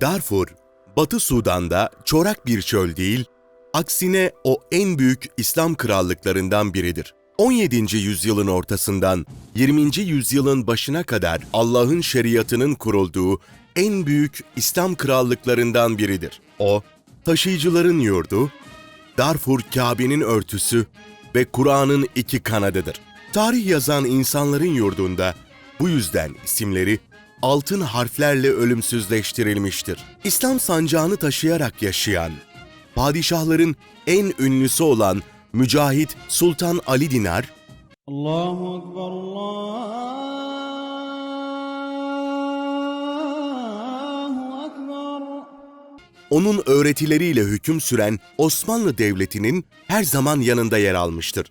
Darfur, Batı Sudan'da çorak bir çöl değil, aksine o en büyük İslam krallıklarından biridir. 17. yüzyılın ortasından 20. yüzyılın başına kadar Allah'ın şeriatının kurulduğu en büyük İslam krallıklarından biridir. O, taşıyıcıların yurdu, Darfur Kabe'nin örtüsü ve Kur'an'ın iki kanadıdır. Tarih yazan insanların yurdunda bu yüzden isimleri altın harflerle ölümsüzleştirilmiştir. İslam sancağını taşıyarak yaşayan, padişahların en ünlüsü olan Mücahit Sultan Ali Dinar, Allahu Ekber, Allahu Ekber. Onun öğretileriyle hüküm süren Osmanlı Devleti'nin her zaman yanında yer almıştır.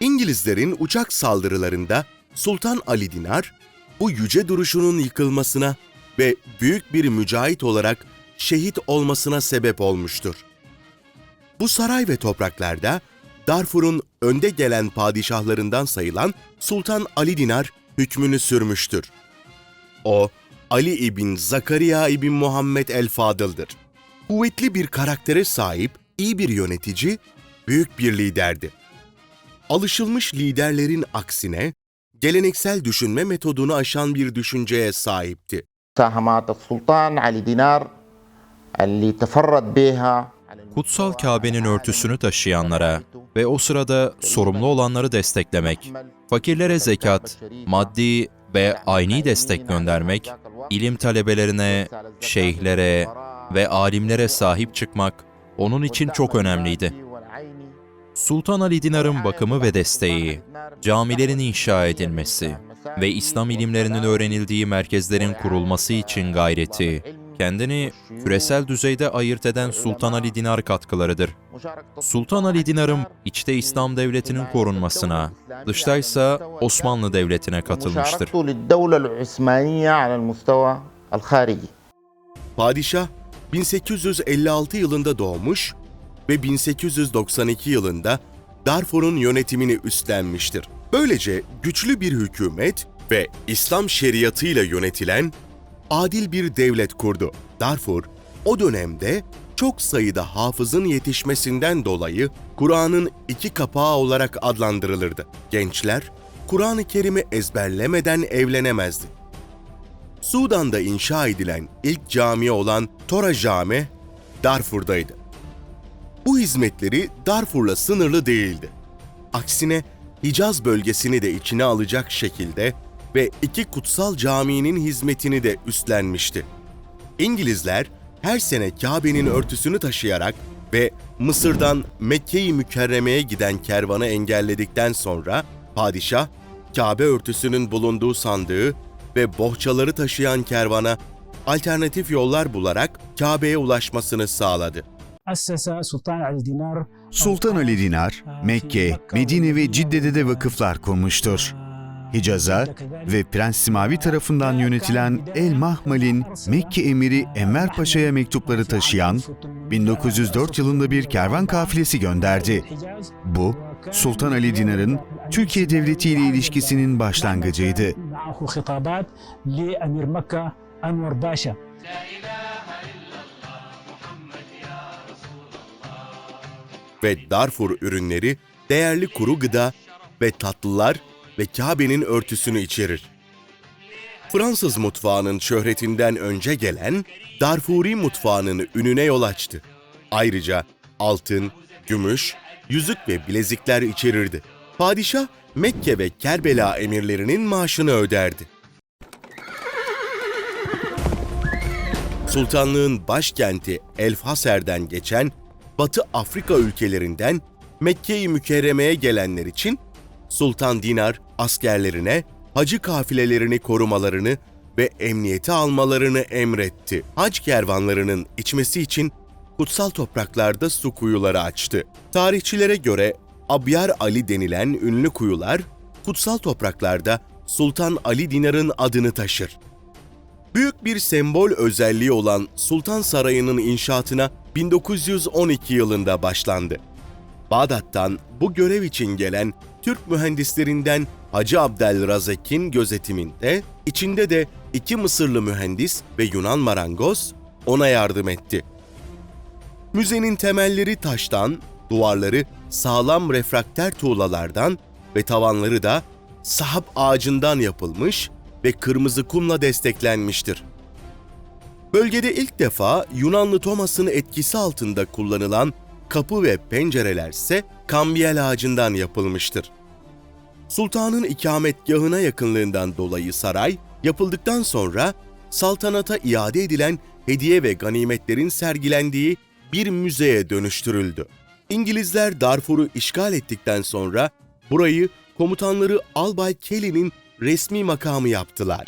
İngilizlerin uçak saldırılarında Sultan Ali Dinar, bu yüce duruşunun yıkılmasına ve büyük bir mücahit olarak şehit olmasına sebep olmuştur. Bu saray ve topraklarda Darfur'un önde gelen padişahlarından sayılan Sultan Ali Dinar hükmünü sürmüştür. O, Ali İbn Zakariya İbn Muhammed el-Fadıl'dır. Kuvvetli bir karaktere sahip, iyi bir yönetici, büyük bir liderdi alışılmış liderlerin aksine geleneksel düşünme metodunu aşan bir düşünceye sahipti. Kutsal Kabe'nin örtüsünü taşıyanlara ve o sırada sorumlu olanları desteklemek, fakirlere zekat, maddi ve ayni destek göndermek, ilim talebelerine, şeyhlere ve alimlere sahip çıkmak onun için çok önemliydi. Sultan Ali Dinar'ın bakımı ve desteği, camilerin inşa edilmesi ve İslam ilimlerinin öğrenildiği merkezlerin kurulması için gayreti, kendini küresel düzeyde ayırt eden Sultan Ali Dinar katkılarıdır. Sultan Ali Dinar'ın içte İslam devletinin korunmasına, dışta ise Osmanlı Devleti'ne katılmıştır. Padişah 1856 yılında doğmuş ve 1892 yılında Darfur'un yönetimini üstlenmiştir. Böylece güçlü bir hükümet ve İslam şeriatıyla yönetilen adil bir devlet kurdu. Darfur o dönemde çok sayıda hafızın yetişmesinden dolayı Kur'an'ın iki kapağı olarak adlandırılırdı. Gençler Kur'an-ı Kerim'i ezberlemeden evlenemezdi. Sudan'da inşa edilen ilk cami olan Tora Cami, Darfur'daydı. Bu hizmetleri Darfur'la sınırlı değildi. Aksine Hicaz bölgesini de içine alacak şekilde ve iki kutsal caminin hizmetini de üstlenmişti. İngilizler her sene Kabe'nin örtüsünü taşıyarak ve Mısır'dan Mekke-i Mükerreme'ye giden kervanı engelledikten sonra padişah Kabe örtüsünün bulunduğu sandığı ve bohçaları taşıyan kervana alternatif yollar bularak Kabe'ye ulaşmasını sağladı. Sultan Ali Dinar, Mekke, Medine ve Cidde'de de vakıflar kurmuştur. Hicaz'a ve Prens Simavi tarafından yönetilen El Mahmal'in Mekke emiri Enver Paşa'ya mektupları taşıyan 1904 yılında bir kervan kafilesi gönderdi. Bu, Sultan Ali Dinar'ın Türkiye Devleti ile ilişkisinin başlangıcıydı. Ve Darfur ürünleri değerli kuru gıda ve tatlılar ve Kabe'nin örtüsünü içerir. Fransız mutfağının şöhretinden önce gelen Darfuri mutfağının ününe yol açtı. Ayrıca altın, gümüş, yüzük ve bilezikler içerirdi. Padişah Mekke ve Kerbela emirlerinin maaşını öderdi. Sultanlığın başkenti Elfhaser'den geçen Batı Afrika ülkelerinden Mekke-i Mükerreme'ye gelenler için Sultan Dinar askerlerine hacı kafilelerini korumalarını ve emniyete almalarını emretti. Hac kervanlarının içmesi için kutsal topraklarda su kuyuları açtı. Tarihçilere göre Abyar Ali denilen ünlü kuyular kutsal topraklarda Sultan Ali Dinar'ın adını taşır. Büyük bir sembol özelliği olan Sultan Sarayı'nın inşaatına 1912 yılında başlandı. Bağdat'tan bu görev için gelen Türk mühendislerinden Hacı Abdelrazek'in gözetiminde, içinde de iki Mısırlı mühendis ve Yunan marangoz ona yardım etti. Müzenin temelleri taştan, duvarları sağlam refrakter tuğlalardan ve tavanları da sahap ağacından yapılmış ve kırmızı kumla desteklenmiştir. Bölgede ilk defa Yunanlı Thomas'ın etkisi altında kullanılan kapı ve pencereler ise kambiyel ağacından yapılmıştır. Sultanın ikametgahına yakınlığından dolayı saray, yapıldıktan sonra saltanata iade edilen hediye ve ganimetlerin sergilendiği bir müzeye dönüştürüldü. İngilizler Darfur'u işgal ettikten sonra burayı komutanları Albay Kelly'nin resmi makamı yaptılar.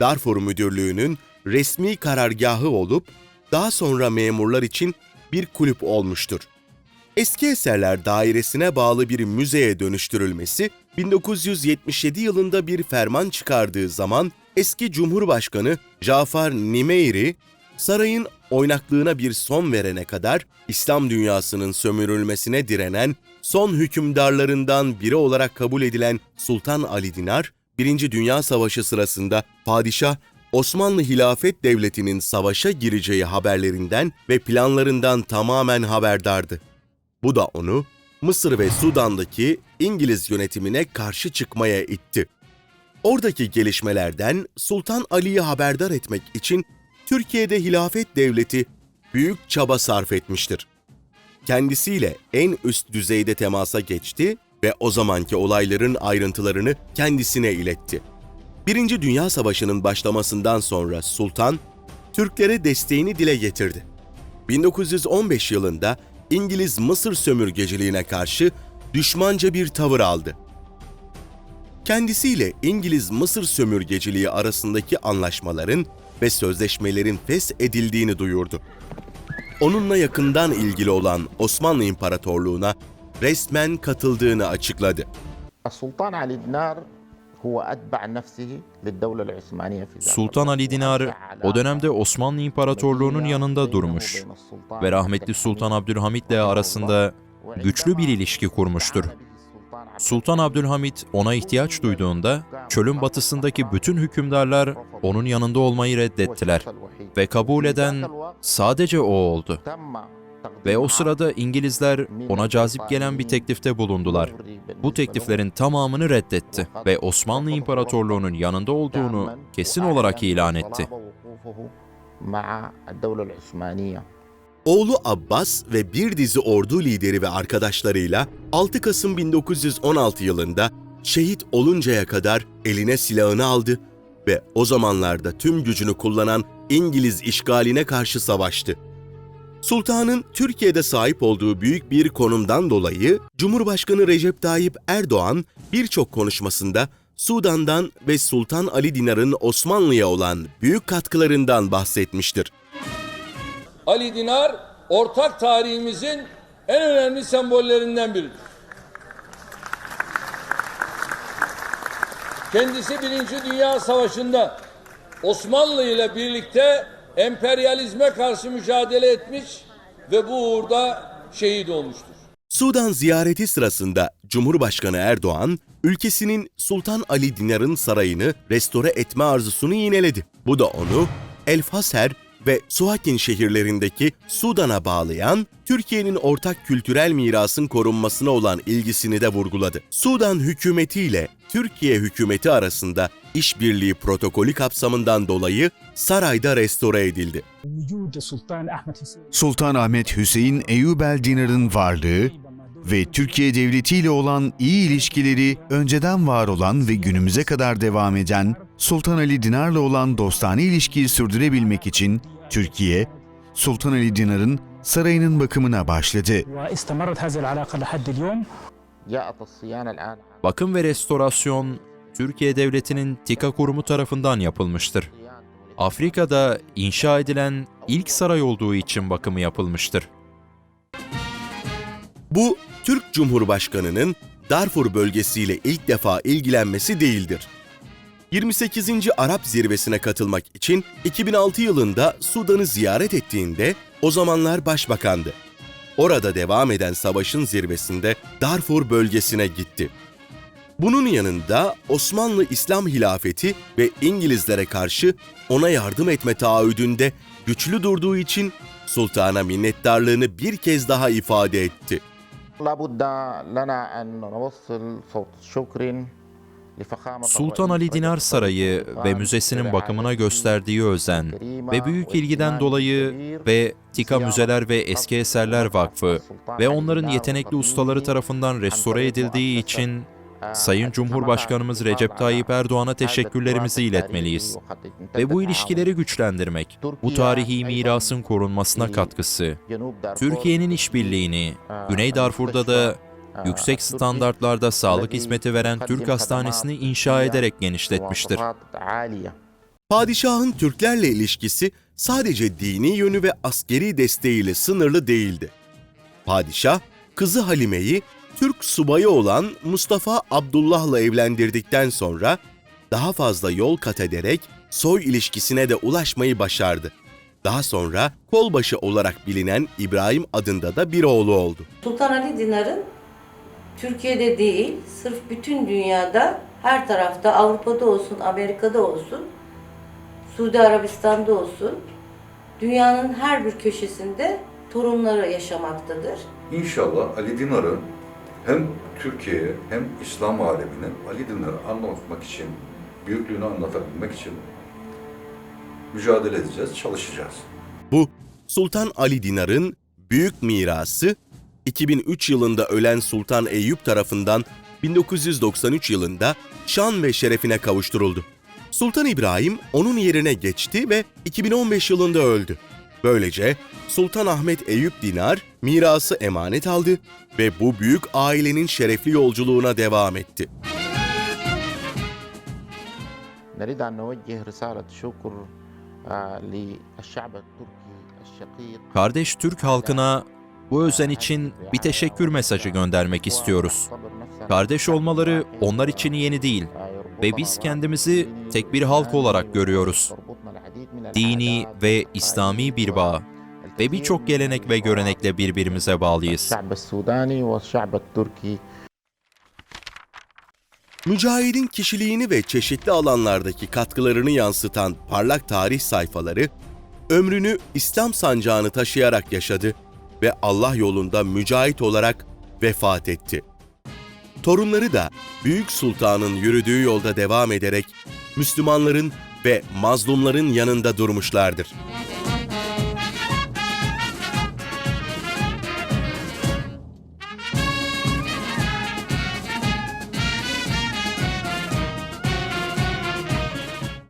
Darfur Müdürlüğü'nün resmi karargahı olup daha sonra memurlar için bir kulüp olmuştur. Eski Eserler Dairesi'ne bağlı bir müzeye dönüştürülmesi 1977 yılında bir ferman çıkardığı zaman eski Cumhurbaşkanı Cafer Nimeyri sarayın oynaklığına bir son verene kadar İslam dünyasının sömürülmesine direnen son hükümdarlarından biri olarak kabul edilen Sultan Ali Dinar, Birinci Dünya Savaşı sırasında padişah Osmanlı Hilafet Devleti'nin savaşa gireceği haberlerinden ve planlarından tamamen haberdardı. Bu da onu Mısır ve Sudan'daki İngiliz yönetimine karşı çıkmaya itti. Oradaki gelişmelerden Sultan Ali'yi haberdar etmek için Türkiye'de hilafet devleti büyük çaba sarf etmiştir. Kendisiyle en üst düzeyde temasa geçti ve o zamanki olayların ayrıntılarını kendisine iletti. Birinci Dünya Savaşı'nın başlamasından sonra Sultan, Türklere desteğini dile getirdi. 1915 yılında İngiliz Mısır sömürgeciliğine karşı düşmanca bir tavır aldı. Kendisiyle İngiliz Mısır sömürgeciliği arasındaki anlaşmaların ve sözleşmelerin feshedildiğini duyurdu. Onunla yakından ilgili olan Osmanlı İmparatorluğu'na resmen katıldığını açıkladı. Sultan Ali Dinar Sultan Ali Dinar o dönemde Osmanlı İmparatorluğu'nun yanında durmuş ve rahmetli Sultan Abdülhamit ile arasında güçlü bir ilişki kurmuştur. Sultan Abdülhamit ona ihtiyaç duyduğunda çölün batısındaki bütün hükümdarlar onun yanında olmayı reddettiler ve kabul eden sadece o oldu. Ve o sırada İngilizler ona cazip gelen bir teklifte bulundular. Bu tekliflerin tamamını reddetti ve Osmanlı İmparatorluğu'nun yanında olduğunu kesin olarak ilan etti. مع الدولة العثمانية Oğlu Abbas ve bir dizi ordu lideri ve arkadaşlarıyla 6 Kasım 1916 yılında şehit oluncaya kadar eline silahını aldı ve o zamanlarda tüm gücünü kullanan İngiliz işgaline karşı savaştı. Sultanın Türkiye'de sahip olduğu büyük bir konumdan dolayı Cumhurbaşkanı Recep Tayyip Erdoğan birçok konuşmasında Sudan'dan ve Sultan Ali Dinar'ın Osmanlı'ya olan büyük katkılarından bahsetmiştir. Ali Dinar ortak tarihimizin en önemli sembollerinden biridir. Kendisi Birinci Dünya Savaşı'nda Osmanlı ile birlikte emperyalizme karşı mücadele etmiş ve bu uğurda şehit olmuştur. Sudan ziyareti sırasında Cumhurbaşkanı Erdoğan, ülkesinin Sultan Ali Dinar'ın sarayını restore etme arzusunu yineledi. Bu da onu El Fasher ve Suhakin şehirlerindeki Sudan'a bağlayan Türkiye'nin ortak kültürel mirasın korunmasına olan ilgisini de vurguladı. Sudan hükümeti ile Türkiye hükümeti arasında işbirliği protokolü kapsamından dolayı sarayda restore edildi. Sultan Ahmet Hüseyin Eyyubel Dinar'ın varlığı ve Türkiye Devleti ile olan iyi ilişkileri önceden var olan ve günümüze kadar devam eden Sultan Ali Dinar'la olan dostane ilişkiyi sürdürebilmek için Türkiye, Sultan Ali Dinar'ın sarayının bakımına başladı. Bakım ve restorasyon Türkiye Devleti'nin TİKA kurumu tarafından yapılmıştır. Afrika'da inşa edilen ilk saray olduğu için bakımı yapılmıştır. Bu Türk Cumhurbaşkanı'nın Darfur bölgesiyle ilk defa ilgilenmesi değildir. 28. Arap Zirvesi'ne katılmak için 2006 yılında Sudan'ı ziyaret ettiğinde o zamanlar başbakandı. orada devam eden savaşın zirvesinde Darfur bölgesine gitti. Bunun yanında Osmanlı İslam Hilafeti ve İngilizlere karşı ona yardım etme taahhüdünde güçlü durduğu için sultana minnettarlığını bir kez daha ifade etti. لابد لنا أن نوصل صوت شكر لفخامة Sultan Ali Dinar Sarayı ve müzesinin bakımına gösterdiği özen ve büyük ilgiden dolayı ve Tika Müzeler ve Eski Eserler Vakfı ve onların yetenekli ustaları tarafından restore edildiği için Sayın Cumhurbaşkanımız Recep Tayyip Erdoğan'a teşekkürlerimizi iletmeliyiz ve bu ilişkileri güçlendirmek, bu tarihi mirasın korunmasına katkısı, Türkiye'nin işbirliğini, Güney Darfur'da da yüksek standartlarda sağlık hizmeti veren Türk Hastanesi'ni inşa ederek genişletmiştir. Padişahın Türklerle ilişkisi sadece dini yönü ve askeri desteğiyle sınırlı değildi. Padişah, kızı Halime'yi Türk subayı olan Mustafa Abdullah'la evlendirdikten sonra daha fazla yol kat ederek soy ilişkisine de ulaşmayı başardı. Daha sonra kolbaşı olarak bilinen İbrahim adında da bir oğlu oldu. Sultan Ali Dinar'ın Türkiye'de değil, sırf bütün dünyada her tarafta Avrupa'da olsun, Amerika'da olsun, Suudi Arabistan'da olsun, dünyanın her bir köşesinde torunları yaşamaktadır. İnşallah Ali Dinar'ı hem Türkiye'ye hem İslam alemine Ali Dinar'ı anlatmak için, büyüklüğünü anlatabilmek için mücadele edeceğiz, çalışacağız. Bu Sultan Ali Dinar'ın büyük mirası 2003 yılında ölen Sultan Eyüp tarafından 1993 yılında şan ve şerefine kavuşturuldu. Sultan İbrahim onun yerine geçti ve 2015 yılında öldü. Böylece Sultan Ahmet Eyüp Dinar mirası emanet aldı ve bu büyük ailenin şerefli yolculuğuna devam etti. نريد أن نوجه رسالة شكر آه، للشعب التركي الشقيق Kardeş Türk halkına bu özen için bir teşekkür mesajı göndermek istiyoruz. Kardeş olmaları onlar için yeni değil ve biz kendimizi tek bir halk olarak görüyoruz. Dini ve İslami bir bağ ve birçok gelenek ve görenekle birbirimize bağlıyız. Mücahid'in kişiliğini ve çeşitli alanlardaki katkılarını yansıtan parlak tarih sayfaları, ömrünü İslam sancağını taşıyarak yaşadı ve Allah yolunda mücahit olarak vefat etti. Torunları da Büyük Sultan'ın yürüdüğü yolda devam ederek Müslümanların ve mazlumların yanında durmuşlardır.